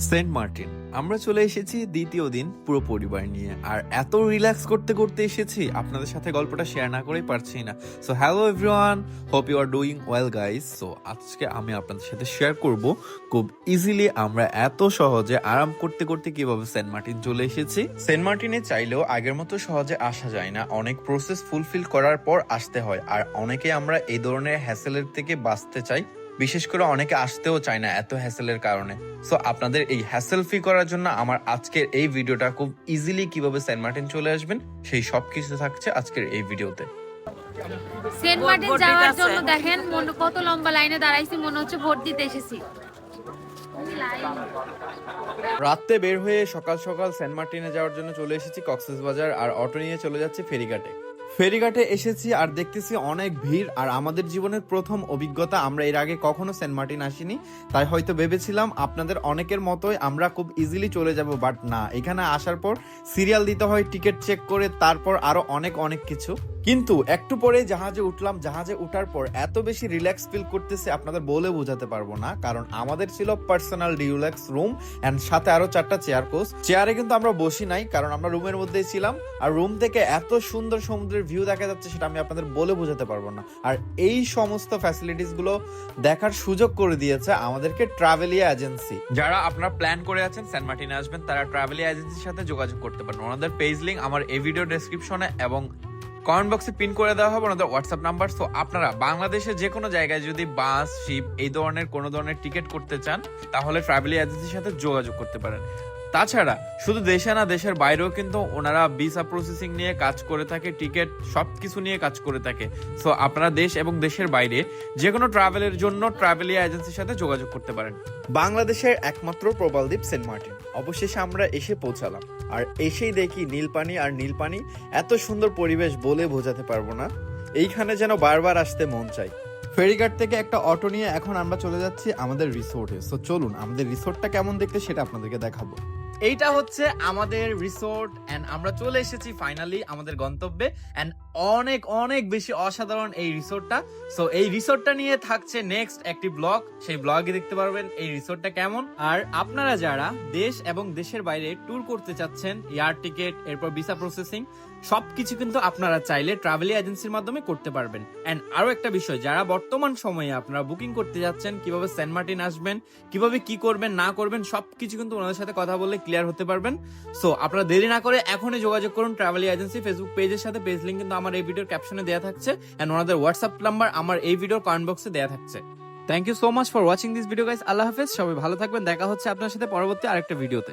Saint Martin. আমরা চলে এসেছি দ্বিতীয় দিন পুরো পরিবার নিয়ে। আর এত রিল্যাক্স করতে করতে এসেছি, আপনাদের সাথে গল্পটা শেয়ার না করেই পারছি না। So hello everyone hope you are doing well guys so আজকে আমি আপনাদের সাথে শেয়ার করব খুব ইজিলি আমরা এত সহজে আরাম করতে করতে কীভাবে সেন্ট মার্টিন চলে এসেছি। সেন্ট মার্টিনে চাইলেও আগের মতো সহজে আসা যায় না। অনেক প্রসেস ফুলফিল করার পর আসতে হয়। আর অনেকে আমরা এই ধরনের হ্যাসেলের থেকে বাঁচতে চাই। বিশেষ করে অনেকে আসতেও চায় না এত হ্যাসেলের কারণে। সো আপনাদের এই হ্যাসেল ফ্রি করার জন্য আমার আজকের এই ভিডিওটা খুব ইজিলি কীভাবে সেন্ট মার্টিন চলে আসবেন সেই সব কিছু থাকছে আজকের এই ভিডিওতে। সেন্ট মার্টিন যাওয়ার জন্য দেখেন মন- কত লম্বা লাইনে দাঁড়াইছি মনে হচ্ছে ভোট দিতে এসেছি। রাতে বের হয়ে সকাল সকাল সেন্ট মার্টিনে যাওয়ার জন্য চলে এসেছি কক্সেস বাজার আর অটো নিয়ে চলে যাচ্ছি ফেরিঘাটে। ফেরিঘাটে এসেছি আর দেখতেছি অনেক ভিড়, আর আমাদের জীবনের প্রথম অভিজ্ঞতা, আমরা এর আগে কখনো সেন্ট মার্টিন আসিনি, তাই হয়তো ভেবেছিলাম আপনাদের অনেকের মতোই আমরা খুব ইজিলি চলে যাব বাট না, এখানে আসার পর সিরিয়াল দিতে হয় টিকিট চেক করে, তারপর আরও অনেক অনেক কিছু। কিন্তু একটু পরে জাহাজে উঠলাম। জাহাজে উঠার পর এত বেশি রিল্যাক্স ফিল করতেছে, আপনাদের বলে বোঝাতে পারব না। কারণ আমাদের ছিল পার্সোনাল রিল্যাক্স রুম এন্ড সাথে আরও চারটা চেয়ার কোচ চেয়ারে কিন্তু আমরা বসি নাই, কারণ আমরা রুমের মধ্যেই ছিলাম। আর রুম থেকে এত সুন্দর সমুদ্রের ভিউ দেখা যাচ্ছে সেটা আমি আপনাদের বলে বোঝাতে পারব না। আর এই সমস্ত ফ্যাসিলিটিসগুলো দেখার সুযোগ করে দিয়েছে আমাদেরকে ট্রাভেলিয়া এজেন্সি যারা আপনারা প্ল্যান করে আছেন সেন্ট মার্টিনে আসবেন, তারা ট্রাভেলিয়া এজেন্সির সাথে যোগাযোগ করতে পারেন ওনাদের পেজ লিঙ্ক আমার এই ভিডিও ডেসক্রিপশনে এবং কমেন্ট বক্সে পিন করে দেওয়া হবে, ওনাদের হোয়াটসঅ্যাপ নাম্বার সো আপনারা বাংলাদেশের যে কোনো জায়গায় যদি বাস শিপ এই ধরনের কোনো ধরনের টিকিট করতে চান, তাহলে ট্রাভেল এজেন্সির সাথে যোগাযোগ করতে পারেন। তাছাড়া, শুধু দেশে না, দেশের বাইরেও কিন্তু ওনারা ভিসা প্রসেসিং নিয়ে কাজ করে থাকে টিকিট সব কিছু নিয়ে কাজ করে থাকে। সো আপনারা দেশ এবং দেশের বাইরে যে কোনো ট্রাভেলের জন্য ট্রাভেলিয়া এজেন্সির সাথে যোগাযোগ করতে পারেন। বাংলাদেশের একমাত্র প্রবালদ্বীপ সেন্ট মার্টিন। অবশেষে আমরা এসে পৌঁছালাম। আর এসেই দেখি নীলপানি আর নীলপানি এত সুন্দর পরিবেশ বলে বোঝাতে পারব না। এইখানে যেন বারবার আসতে মন চাই ফেরিঘাট থেকে একটা অটো নিয়ে এখন আমরা চলে যাচ্ছি আমাদের রিসোর্টে। সো চলুন, আমাদের রিসোর্টটা কেমন দেখতে সেটা আপনাদেরকে দেখাবো। এইটা হচ্ছে আমাদের রিসোর্ট এন্ড আমরা চলে এসেছি ফাইনালি আমাদের গন্তব্যে। এন্ড অনেক অনেক বেশি অসাধারণ এই রিসোর্টটা। সো এই রিসোর্টটা নিয়ে থাকছে নেক্সট একটি ব্লগ। সেই ব্লগে দেখতে পারবেন এই রিসোর্টটা কেমন। আর আপনারা যারা দেশ এবং দেশের বাইরে ট্যুর করতে চাচ্ছেন এয়ার টিকেট এরপর ভিসা প্রসেসিং সবকিছু কিন্তু আপনারা চাইলে ট্রাভেল এজেন্সির মাধ্যমে করতে পারবেন। এন্ড আরও একটা বিষয়, যারা বর্তমান সময়ে আপনারা বুকিং করতে যাচ্ছেন, কীভাবে সেন্ট মার্টিন আসবেন, কীভাবে কি করবেন, না করবেন, সবকিছু কিন্তু ওনাদের সাথে কথা বললে ক্লিয়ার হতে পারবেন। সো আপনারা দেরি না করে এখনই যোগাযোগ করুন ট্রাভেল এজেন্সি ফেসবুক পেজের সাথে। পেজ লিঙ্ক কিন্তু আমার এই ভিডিওর ক্যাপশনে দেওয়া থাকছে অ্যান্ড ওনাদের হোয়াটসঅ্যাপ নাম্বার আমার এই ভিডিওর কমেন্ট বক্সে দেওয়া থাকছে। Thank you so much for watching this video guys আল্লাহ হাফেজ। সবাই ভালো থাকবেন। দেখা হচ্ছে আপনার সাথে পরবর্তী আরেকটা ভিডিওতে